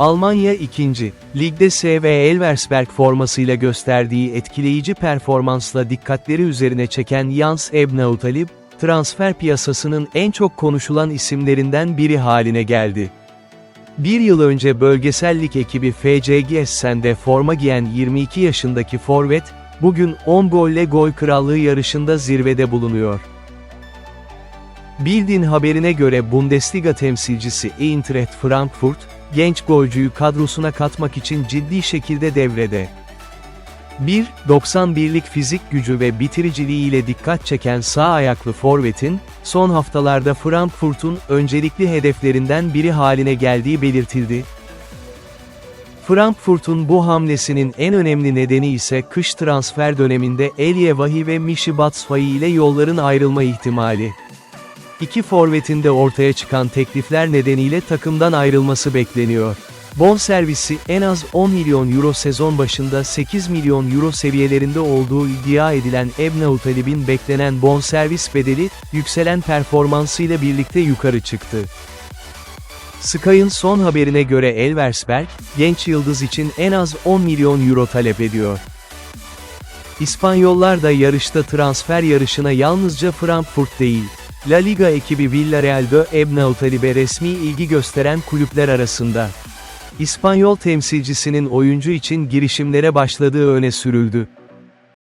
Almanya 2. Ligde SV Elversberg formasıyla gösterdiği etkileyici performansla dikkatleri üzerine çeken Jans Ebnautalib, transfer piyasasının en çok konuşulan isimlerinden biri haline geldi. Bir yıl önce bölgesel lig ekibi FCG Essen'de forma giyen 22 yaşındaki forvet, bugün 10 golle gol krallığı yarışında zirvede bulunuyor. Bildin haberine göre Bundesliga temsilcisi Eintracht Frankfurt, genç golcüyü kadrosuna katmak için ciddi şekilde devrede. 1.91'lik fizik gücü ve bitiriciliğiyle dikkat çeken sağ ayaklı forvetin, son haftalarda Frankfurt'un öncelikli hedeflerinden biri haline geldiği belirtildi. Frankfurt'un bu hamlesinin en önemli nedeni ise kış transfer döneminde Elie Vahi ve Michy Batshuayi ile yolların ayrılma ihtimali. İki forvetin de ortaya çıkan teklifler nedeniyle takımdan ayrılması bekleniyor. Bonservisi en az 10 milyon euro sezon başında 8 milyon euro seviyelerinde olduğu iddia edilen Ebnautalib'in beklenen bonservis bedeli, yükselen performansıyla birlikte yukarı çıktı. Sky'ın son haberine göre Elversberg, genç yıldız için en az 10 milyon euro talep ediyor. İspanyollar da yarışta transfer yarışına yalnızca Frankfurt değil, La Liga ekibi Villarreal'de Ebnautalib'e resmi ilgi gösteren kulüpler arasında. İspanyol temsilcisinin oyuncu için girişimlere başladığı öne sürüldü.